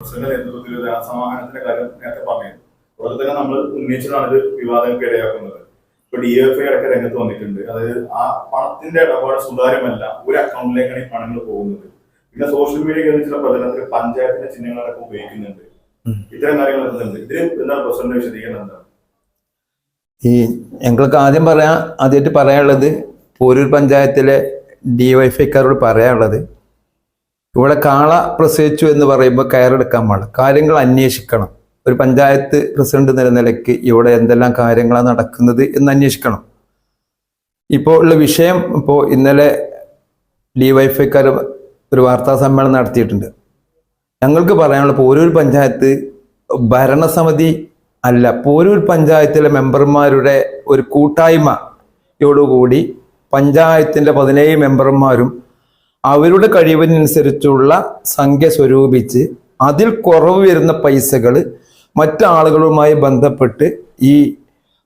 President നേതൃത്വത്തിൽ ഒരു ധനസമാഹരണത്തിന്റെ കാര്യം നേരത്തെ പറഞ്ഞു അവിടെ തന്നെ നമ്മൾ ഉന്നയിച്ചതാണ് ഇത് വിവാദങ്ങൾക്ക് ഇടയാക്കുന്നത്. ഇപ്പൊ ഡി എഫ് ഐ അടക്കം രംഗത്ത് വന്നിട്ടുണ്ട്. അതായത് ആ പണത്തിന്റെ ഇടപാട് സുതാര്യമല്ല. ഒരു അക്കൗണ്ടിലേക്കാണ് ഈ പണങ്ങൾ പോകുന്നത്. പിന്നെ സോഷ്യൽ മീഡിയ കേന്ദ്രിച്ചുള്ള പ്രചരണത്തിൽ പഞ്ചായത്തിന്റെ ചിഹ്നങ്ങളടക്കം ഉപയോഗിക്കുന്നുണ്ട്. ഇത്തരം കാര്യങ്ങൾ എത്തുന്നുണ്ട് ഇതിൽ എന്താണ് പ്രസിഡന്റ് വിശദീകരണം എന്താണ്? ഈ ഞങ്ങൾക്ക് ആദ്യം പറയാൻ ആദ്യമായിട്ട് പറയാനുള്ളത് പോരൂർ പഞ്ചായത്തിലെ ഡി വൈഫൈക്കാരോട് പറയാനുള്ളത് ഇവിടെ കാള പ്രസവിച്ചു എന്ന് പറയുമ്പോൾ കയറെടുക്കാൻ പാടില്ല. കാര്യങ്ങൾ അന്വേഷിക്കണം. ഒരു പഞ്ചായത്ത് പ്രസിഡന്റ് എന്ന നിലയ്ക്ക് ഇവിടെ എന്തെല്ലാം കാര്യങ്ങളാണ് നടക്കുന്നത് എന്ന് അന്വേഷിക്കണം. ഇപ്പോൾ ഉള്ള വിഷയം ഇപ്പോൾ ഇന്നലെ ഡി വൈഫൈക്കാർ ഒരു വാർത്താ സമ്മേളനം നടത്തിയിട്ടുണ്ട്. ഞങ്ങൾക്ക് പറയാനുള്ള പോരൂർ പഞ്ചായത്ത് ഭരണസമിതി അല്ല പോരൂർ പഞ്ചായത്തിലെ മെമ്പർമാരുടെ ഒരു കൂട്ടായ്മയോടുകൂടി പഞ്ചായത്തിന്റെ പതിനേഴ് മെമ്പർമാരും അവരുടെ കഴിവിനനുസരിച്ചുള്ള സംഖ്യ സ്വരൂപിച്ച് അതിൽ കുറവ് വരുന്ന പൈസകൾ മറ്റാളുകളുമായി ബന്ധപ്പെട്ട് ഈ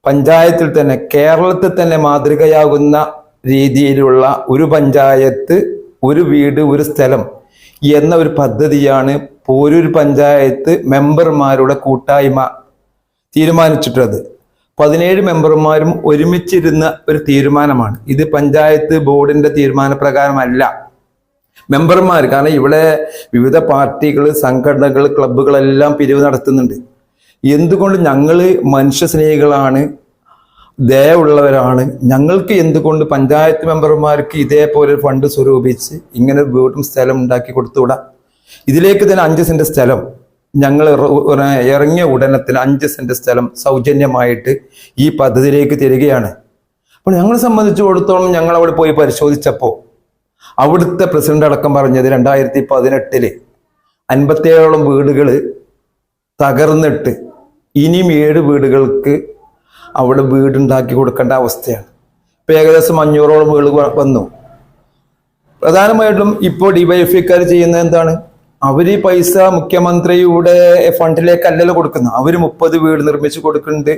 പഞ്ചായത്തിൽ തന്നെ കേരളത്തിൽ തന്നെ മാതൃകയാകുന്ന രീതിയിലുള്ള ഒരു പഞ്ചായത്ത് ഒരു വീട് ഒരു സ്ഥലം എന്ന ഒരു പദ്ധതിയാണ് പോരൂർ പഞ്ചായത്ത് മെമ്പർമാരുടെ കൂട്ടായ്മ തീരുമാനിച്ചിട്ടുള്ളത്. പതിനേഴ് മെമ്പർമാരും ഒരുമിച്ചിരുന്ന ഒരു തീരുമാനമാണ്. ഇത് പഞ്ചായത്ത് ബോർഡിന്റെ തീരുമാനപ്രകാരമല്ല. മെമ്പർമാർ കാരണം ഇവിടെ വിവിധ പാർട്ടികൾ സംഘടനകൾ ക്ലബ്ബുകളെല്ലാം പിരിവ് നടത്തുന്നുണ്ട്. എന്തുകൊണ്ട് ഞങ്ങൾ മനുഷ്യസ്നേഹികളാണ് ദയുള്ളവരാണ് ഞങ്ങൾക്ക് എന്തുകൊണ്ട് പഞ്ചായത്ത് മെമ്പർമാർക്ക് ഇതേപോലെ ഫണ്ട് സ്വരൂപിച്ച് ഇങ്ങനെ ഒരു വീടും സ്ഥലം ഉണ്ടാക്കി കൊടുത്തുകൂടാ ഇതിലേക്ക് തന്നെ അഞ്ച് സെന്റ് സ്ഥലം. ഞങ്ങൾ ഇറ- ഇറങ്ങിയ ഉടനെ തന്നെ അഞ്ച് സെന്റ് സ്ഥലം സൗജന്യമായിട്ട് ഈ പദ്ധതിയിലേക്ക് തരികയാണ്. അപ്പോൾ ഞങ്ങളെ സംബന്ധിച്ചിടത്തോളം ഞങ്ങൾ അവിടെ പോയി പരിശോധിച്ചപ്പോൾ അവിടുത്തെ പ്രസിഡന്റ് അടക്കം പറഞ്ഞത് രണ്ടായിരത്തി പതിനെട്ടിൽ അൻപത്തേഴോളം വീടുകൾ തകർന്നിട്ട് ഇനിയും ഏഴ് വീടുകൾക്ക് അവിടെ വീടുണ്ടാക്കി കൊടുക്കേണ്ട അവസ്ഥയാണ്. ഇപ്പൊ ഏകദേശം അഞ്ഞൂറോളം വീട് വന്നു. പ്രധാനമായിട്ടും ഇപ്പോൾ ഡിവൈഎഫ്ഐക്കാർ ചെയ്യുന്നത് എന്താണ്? അവർ ഈ പൈസ മുഖ്യമന്ത്രിയുടെ ഫണ്ടിലേക്ക് അല്ലല്ലോ കൊടുക്കുന്നത്. അവർ മുപ്പത് വീട് നിർമ്മിച്ച് കൊടുക്കുന്നുണ്ട്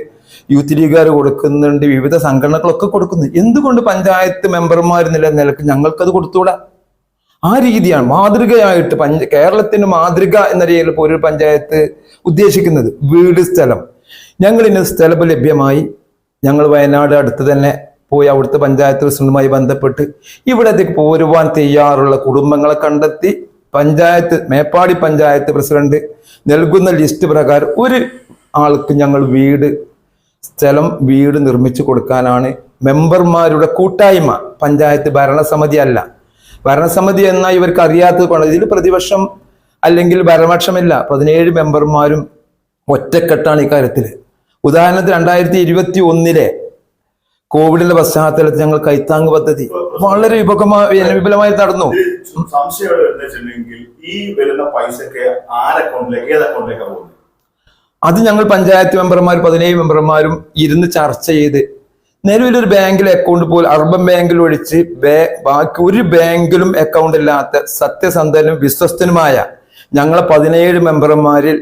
യൂത്ത് ലീഗുകാർ കൊടുക്കുന്നുണ്ട് വിവിധ സംഘടനകളൊക്കെ കൊടുക്കുന്നു എന്തുകൊണ്ട് പഞ്ചായത്ത് മെമ്പർമാർ നില നിലയ്ക്ക് ഞങ്ങൾക്കത് കൊടുത്തുകൂടാ. ആ രീതിയാണ് മാതൃകയായിട്ട് പഞ്ച കേരളത്തിന് മാതൃക എന്ന രീതിയിൽ ഒരു പഞ്ചായത്ത് ഉദ്ദേശിക്കുന്നത് വീട് സ്ഥലം. ഞങ്ങൾ ഇന്ന് സ്ഥലം ലഭ്യമായി. ഞങ്ങൾ വയനാട് അടുത്ത് തന്നെ പോയി അവിടുത്തെ പഞ്ചായത്ത് പ്രസിഡന്റുമായി ബന്ധപ്പെട്ട് ഇവിടത്തേക്ക് പോരുവാൻ തയ്യാറുള്ള കുടുംബങ്ങളെ കണ്ടെത്തി പഞ്ചായത്ത് മേപ്പാടി പഞ്ചായത്ത് പ്രസിഡന്റ് നൽകുന്ന ലിസ്റ്റ് പ്രകാരം ഒരു ആൾക്ക് ഞങ്ങൾ വീട് സ്ഥലം വീട് നിർമ്മിച്ചു കൊടുക്കാനാണ് മെമ്പർമാരുടെ കൂട്ടായ്മ. പഞ്ചായത്ത് ഭരണസമിതി അല്ല. ഭരണസമിതി എന്നാൽ ഇവർക്ക് അറിയാത്തത് കൊണ്ട് ഇതിൽ പ്രതിപക്ഷം അല്ലെങ്കിൽ ഭരണപക്ഷമില്ല. പതിനേഴ് മെമ്പർമാരും ഒറ്റക്കെട്ടാണ് ഇക്കാര്യത്തിൽ ഉദാഹരണത്തിന് രണ്ടായിരത്തി ഇരുപത്തി ഒന്നിലെ കോവിഡിന്റെ പശ്ചാത്തലത്തിൽ ഞങ്ങൾ കൈത്താങ് പദ്ധതി വളരെ വിപുലമായി വിപുലമായി നടന്നു. സംശയം ഈ വരുന്ന പൈസക്ക് ആരെ അക്കൗണ്ടിലേക്ക് ഏത് അക്കൗണ്ടിലേക്കാണ് പോകുന്നത്? അത് ഞങ്ങൾ പഞ്ചായത്ത് മെമ്പർമാർ പതിനേഴ് മെമ്പർമാരും ഇരുന്ന് ചർച്ച ചെയ്ത് നിലവിലൊരു ബാങ്കിലെ അക്കൗണ്ട് പോലും അർബൻ ബാങ്കിൽ ഒഴിച്ച് ബാക്കി ഒരു ബാങ്കിലും അക്കൗണ്ട് ഇല്ലാത്ത സത്യസന്ധനും വിശ്വസ്തനുമായ ഞങ്ങളെ പതിനേഴ് മെമ്പർമാരിൽ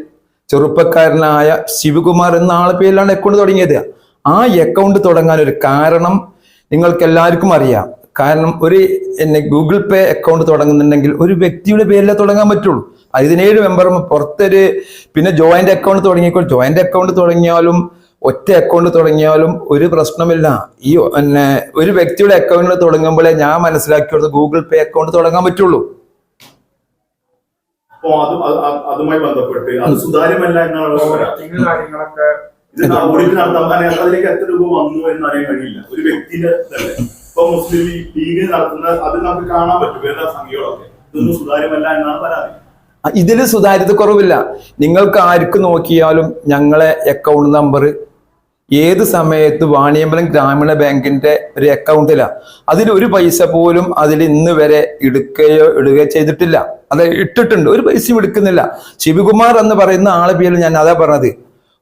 ചെറുപ്പക്കാരനായ ശിവകുമാർ എന്ന ആളെ പേരിലാണ് അക്കൗണ്ട് തുടങ്ങിയത്. ആ അക്കൗണ്ട് തുടങ്ങാൻ ഒരു കാരണം നിങ്ങൾക്ക് എല്ലാവർക്കും അറിയാം. കാരണം ഒരു എന്നെ ഗൂഗിൾ പേ അക്കൗണ്ട് തുടങ്ങുന്നുണ്ടെങ്കിൽ ഒരു വ്യക്തിയുടെ പേരിലേ തുടങ്ങാൻ പറ്റുള്ളൂ. പതിനേഴ് മെമ്പറും പുറത്തൊരു പിന്നെ ജോയിന്റ് അക്കൗണ്ട് തുടങ്ങിയപ്പോൾ ജോയിന്റ് അക്കൗണ്ട് തുടങ്ങിയാലും ഒറ്റ അക്കൗണ്ട് തുടങ്ങിയാലും ഒരു പ്രശ്നമില്ല. ഈ പിന്നെ ഒരു വ്യക്തിയുടെ അക്കൗണ്ടിൽ തുടങ്ങുമ്പോഴേ ഞാൻ മനസ്സിലാക്കിയത് ഗൂഗിൾ പേ അക്കൗണ്ട് തുടങ്ങാൻ പറ്റുള്ളൂ. അതുമായി ബന്ധപ്പെട്ട് അത് സുതാര്യമല്ല എന്നാണ് കാര്യങ്ങളൊക്കെ ഇത് ഓഡിറ്റ് നടത്താൻ അതിലേക്ക് എത്ര രൂപ വന്നു എന്ന് അറിയാൻ കഴിയില്ല. ഒരു വ്യക്തിന്റെ ഇതല്ലേ ഇപ്പൊ മുസ്ലിം ലീഗ് നടത്തുന്ന അത് നമുക്ക് കാണാൻ പറ്റും. വേറെ സംഖ്യകളൊക്കെ. ഇതൊന്നും സുതാര്യമല്ല എന്നാണ് പരാതി. ഇതിൽ സുതാര്യത കുറവില്ല നിങ്ങൾക്ക് ആർക്ക് നോക്കിയാലും ഞങ്ങളെ അക്കൗണ്ട് നമ്പർ ഏത് സമയത്ത് വാണിയമ്പലം ഗ്രാമീണ ബാങ്കിന്റെ ഒരു അക്കൗണ്ടിലാണ് അതിൽ ഒരു പൈസ പോലും അതിൽ ഇന്ന് വരെ എടുക്കുകയോ ഇടുകയോ ചെയ്തിട്ടില്ല. അത് ഇട്ടിട്ടുണ്ട്. ഒരു പൈസയും എടുക്കുന്നില്ല. ശിവകുമാർ എന്ന് പറയുന്ന ആളെ പേരിൽ ഞാൻ അതാ പറഞ്ഞത്.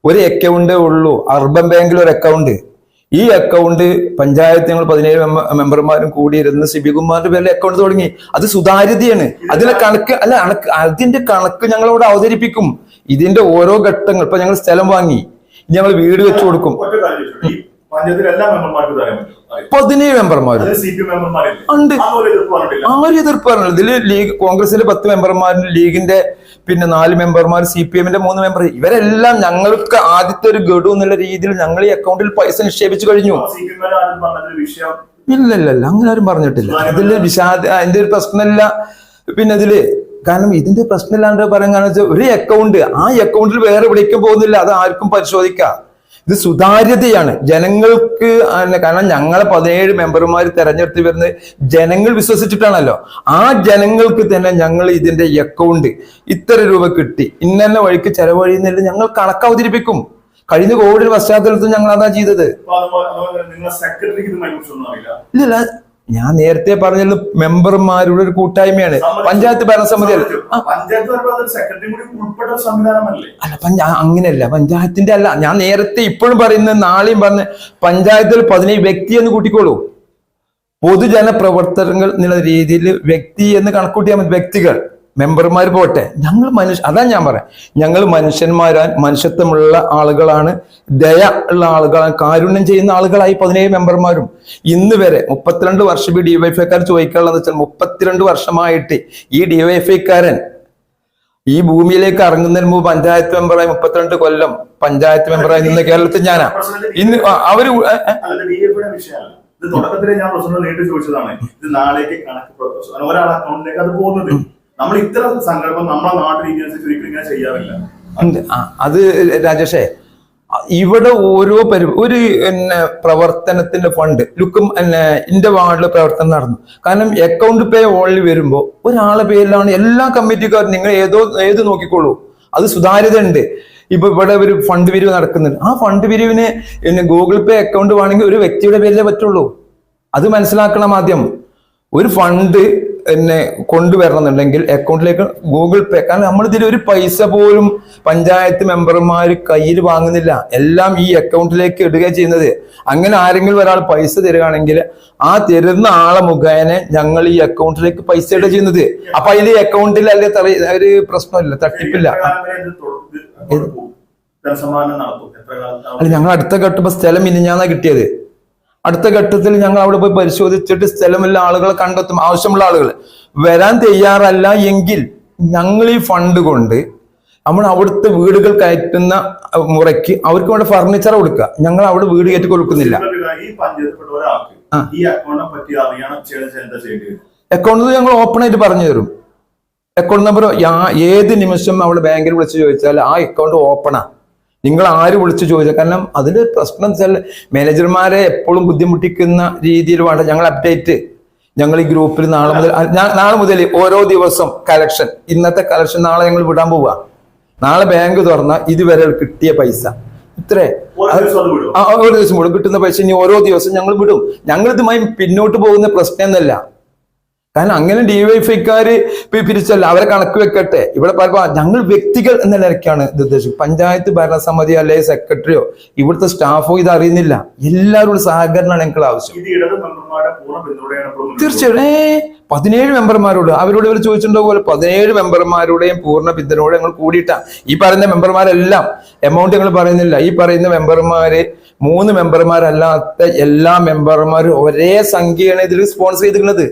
ഒരു അക്കൗണ്ടേ ഉള്ളൂ. അർബൻ ബാങ്കിൽ ഒരു അക്കൗണ്ട് ഈ അക്കൗണ്ട് പഞ്ചായത്ത് ഞങ്ങൾ പതിനേഴ് മെമ്പർമാരും കൂടി ഇരുന്ന് ശിവകുമാറിന്റെ പേരിൽ അക്കൗണ്ട് തുടങ്ങി. അത് സുതാര്യതയാണ്. അതിലെ കണക്ക് അല്ല കണക്ക് അതിന്റെ കണക്ക് ഞങ്ങളോട് അവതരിപ്പിക്കും. ഇതിന്റെ ഓരോ ഘട്ടങ്ങൾ ഇപ്പൊ ഞങ്ങൾ സ്ഥലം വാങ്ങി. ഞങ്ങൾ വീട് വെച്ചു കൊടുക്കും. പതിനേഴ് മെമ്പർമാരും ഉണ്ട്. ആരും എതിർപ്പ് പറഞ്ഞില്ല. ഇതിൽ ലീഗ് കോൺഗ്രസിന്റെ പത്ത് മെമ്പർമാരും ലീഗിന്റെ പിന്നെ നാല് മെമ്പർമാർ സി പി എമ്മിന്റെ മൂന്ന് മെമ്പർ. ഇവരെല്ലാം ഞങ്ങൾക്ക് ആദ്യത്തെ ഒരു ഗഡു എന്നുള്ള രീതിയിൽ ഞങ്ങൾ ഈ അക്കൗണ്ടിൽ പൈസ നിക്ഷേപിച്ചു കഴിഞ്ഞു. ഇല്ലല്ലല്ല അങ്ങനെ ആരും പറഞ്ഞിട്ടില്ല. ഇതിൽ വിഷാദ അതിന്റെ ഒരു പ്രശ്നമില്ല. പിന്നെ ഇതിൽ കാരണം ഇതിന്റെ പ്രശ്നമില്ലാണ്ട് പറയാൻ കാരണം വെച്ചാൽ ഒരു അക്കൗണ്ട് ആ അക്കൗണ്ടിൽ വേറെ എവിടേക്കും പോകുന്നില്ല. അത് ആർക്കും പരിശോധിക്കാം. ഇത് സുതാര്യതയാണ്. ജനങ്ങൾക്ക് കാരണം ഞങ്ങളെ പതിനേഴ് മെമ്പർമാർ തെരഞ്ഞെടുത്ത് വരുന്നത് ജനങ്ങൾ വിശ്വസിച്ചിട്ടാണല്ലോ. ആ ജനങ്ങൾക്ക് തന്നെ ഞങ്ങൾ ഇതിന്റെ അക്കൗണ്ട് ഇത്ര രൂപ കിട്ടി. ഇന്നെന്ന വഴിക്ക് ചെലവഴിയുന്നില്ല ഞങ്ങൾ കണക്ക് അവതരിപ്പിക്കും. കഴിഞ്ഞ കോവിഡ് പശ്ചാത്തലത്തിൽ ഞങ്ങൾ അതാ ചെയ്തത്. അപ്പൊ അതുപോലെ അതുപോലെ നിങ്ങളെ സെക്രട്ടറിക്ക് ഇത് അറിയില്ല. ഇല്ല ഞാൻ നേരത്തെ പറഞ്ഞത് മെമ്പർമാരുടെ ഒരു കൂട്ടായ്മയാണ്. പഞ്ചായത്ത് ഭരണസമിതി അല്ല. അങ്ങനെയല്ല. പഞ്ചായത്തിന്റെ അല്ല. ഞാൻ നേരത്തെ ഇപ്പോഴും പറയുന്നത് നാളെയും പറഞ്ഞ് പഞ്ചായത്തിൽ പതിനേഴ് വ്യക്തി എന്ന് കൂട്ടിക്കോളൂ. പൊതുജന പ്രവർത്തനങ്ങൾ എന്നുള്ള രീതിയിൽ വ്യക്തി എന്ന് കണക്കൂട്ടിയാൽ മതി. വ്യക്തികൾ. മെമ്പർമാർ പോട്ടെ. ഞങ്ങൾ മനുഷ്യ അതാ ഞാൻ പറയാം. ഞങ്ങൾ മനുഷ്യന്മാരാൻ മനുഷ്യത്വമുള്ള ആളുകളാണ് ദയ ഉള്ള ആളുകളാണ് കാരുണ്യം ചെയ്യുന്ന ആളുകളായി പതിനേഴ് മെമ്പർമാരും. ഇന്ന് വരെ മുപ്പത്തിരണ്ട് വർഷം ഈ ഡിവൈഫൈക്കാർ ചോദിക്കാനുള്ളത് വെച്ചാൽ മുപ്പത്തിരണ്ട് വർഷമായിട്ട് ഈ ഡിവൈഫൈക്കാരൻ ഈ ഭൂമിയിലേക്ക് ഇറങ്ങുന്നതിന് മുമ്പ് പഞ്ചായത്ത് മെമ്പറായി മുപ്പത്തിരണ്ട് കൊല്ലം പഞ്ചായത്ത് മെമ്പറായി നിന്ന് കേരളത്തിൽ ഞാനാ. ഇന്ന് അവർ തുടക്കത്തിലെ ഞാൻ പ്രശ്നം നേരിട്ട് ചോദിച്ചതാണ്. ഇത് നാളേക്ക് കണക്ക് ഒരാളുടെ അക്കൗണ്ടിലേക്ക് അത് പോകുന്നത്. നമ്മൾ ഇത്ര സങ്കല്പം നമ്മുടെ നാട്ടിൽ ഇങ്ങനെ ചെയ്യാറില്ല. അത് രാജേഷേ ഇവിടെ ഓരോ പരി ഒരു പിന്നെ പ്രവർത്തനത്തിന്റെ ഫണ്ട് ലുക്കും പിന്നെ ഇന്റെ വാർഡിൽ പ്രവർത്തനം നടന്നു. കാരണം അക്കൗണ്ട് പേ ഓൺലി വരുമ്പോൾ ഒരാളെ പേരിലാണ് എല്ലാ കമ്മിറ്റിക്കാരും നിങ്ങൾ ഏതോ ഏത് നോക്കിക്കോളൂ. അത് സുതാര്യത ഉണ്ട്. ഇപ്പൊ ഇവിടെ ഒരു ഫണ്ട് പിരിവ് നടക്കുന്നുണ്ട്. ആ ഫണ്ട് പിരിവിന് പിന്നെ ഗൂഗിൾ പേ അക്കൗണ്ട് വേണമെങ്കിൽ ഒരു വ്യക്തിയുടെ പേരിലേ പറ്റുള്ളൂ. അത് മനസ്സിലാക്കണം ആദ്യം. ഒരു ഫണ്ട് എന്നെ കൊണ്ടുവരണമെന്നുണ്ടെങ്കിൽ അക്കൗണ്ടിലേക്ക് ഗൂഗിൾ പേ കാരണം നമ്മളിതിൽ ഒരു പൈസ പോലും പഞ്ചായത്ത് മെമ്പർമാർ കയ്യിൽ വാങ്ങുന്നില്ല. എല്ലാം ഈ അക്കൗണ്ടിലേക്ക് ഇടുക ചെയ്യുന്നത്. അങ്ങനെ ആരെങ്കിലും ഒരാൾ പൈസ തരികയാണെങ്കിൽ ആ തരുന്ന ആളെ മുഖേന ഞങ്ങൾ ഈ അക്കൗണ്ടിലേക്ക് പൈസ ഇടുക ചെയ്യുന്നത്. അപ്പൊ അതിൽ ഈ അക്കൗണ്ടിൽ അല്ലെ തറ- ഒരു പ്രശ്നമില്ല തട്ടിപ്പില്ല. അല്ല ഞങ്ങൾ അടുത്ത ഘട്ടം സ്ഥലം ഇനി ഞാനാ കിട്ടിയത്. അടുത്ത ഘട്ടത്തിൽ ഞങ്ങൾ അവിടെ പോയി പരിശോധിച്ചിട്ട് സ്ഥലമുള്ള ആളുകളെ കണ്ടെത്തും ആവശ്യമുള്ള ആളുകൾ. വരാൻ തയ്യാറല്ല എങ്കിൽ ഞങ്ങൾ ഈ ഫണ്ട് കൊണ്ട് നമ്മൾ അവിടുത്തെ വീടുകൾ കയറ്റുന്ന മുറയ്ക്ക് അവർക്ക് വേണ്ട ഫർണിച്ചർ കൊടുക്കുക. ഞങ്ങൾ അവിടെ വീട് കയറ്റി കൊടുക്കുന്നില്ല. അക്കൗണ്ട് ഞങ്ങൾ ഓപ്പൺ ആയിട്ട് പറഞ്ഞു തരും. അക്കൗണ്ട് നമ്പർ ഏത് നിമിഷം അവിടെ ബാങ്കിൽ വിളിച്ച് ചോദിച്ചാൽ ആ അക്കൗണ്ട് ഓപ്പണാ നിങ്ങൾ ആര് വിളിച്ചു ചോദിച്ചാൽ കാരണം അതിന് പ്രശ്നം വെച്ചാൽ മാനേജർമാരെ എപ്പോഴും ബുദ്ധിമുട്ടിക്കുന്ന രീതിയിൽ വേണ്ട. ഞങ്ങൾ അപ്ഡേറ്റ് ഞങ്ങൾ ഈ ഗ്രൂപ്പിൽ നാളെ മുതൽ നാളെ മുതൽ ഓരോ ദിവസം കളക്ഷൻ ഇന്നത്തെ കളക്ഷൻ നാളെ ഞങ്ങൾ വിടാൻ പോവുക നാളെ ബാങ്ക് തുറന്ന ഇതുവരെ കിട്ടിയ പൈസ. ഇത്രേ. ആ ഒരു ദിവസം വിടും. കിട്ടുന്ന പൈസ ഇനി ഓരോ ദിവസം ഞങ്ങൾ വിടും. ഞങ്ങൾ ഇതുമായി പിന്നോട്ട് പോകുന്ന പ്രശ്നം എന്നല്ല. കാരണം അങ്ങനെ ഡിവൈഫൈക്കാര് പിരിച്ചല്ല അവരെ കണക്ക് വെക്കട്ടെ. ഇവിടെ പറയുമ്പോൾ ഞങ്ങൾ വ്യക്തികൾ എന്ന നിലയ്ക്കാണ് ഇത് ഉദ്ദേശിക്കുന്നത് പഞ്ചായത്ത് ഭരണസമിതി അല്ലെങ്കിൽ സെക്രട്ടറിയോ ഇവിടുത്തെ സ്റ്റാഫോ ഇത് അറിയുന്നില്ല എല്ലാവരും സഹകരണമാണ് ഞങ്ങൾക്ക് ആവശ്യം. തീർച്ചയായിട്ടും തീർച്ചയായും. ഏ പതിനേഴ് മെമ്പർമാരോട്. അവരോട് ഇവർ ചോദിച്ചിട്ടുണ്ടോ പോലെ പതിനേഴ് മെമ്പർമാരുടെയും പൂർണ പിന്തുണയോടെ ഞങ്ങൾ കൂടിയിട്ടാ. ഈ പറയുന്ന മെമ്പർമാരെല്ലാം എമൗണ്ട് ഞങ്ങൾ പറയുന്നില്ല. ഈ പറയുന്ന മെമ്പർമാര് മൂന്ന് മെമ്പർമാരല്ലാത്ത എല്ലാ മെമ്പർമാരും ഒരേ സംഖ്യയാണ് ഇതിൽ സ്പോൺസർ ചെയ്തിരിക്കുന്നത്.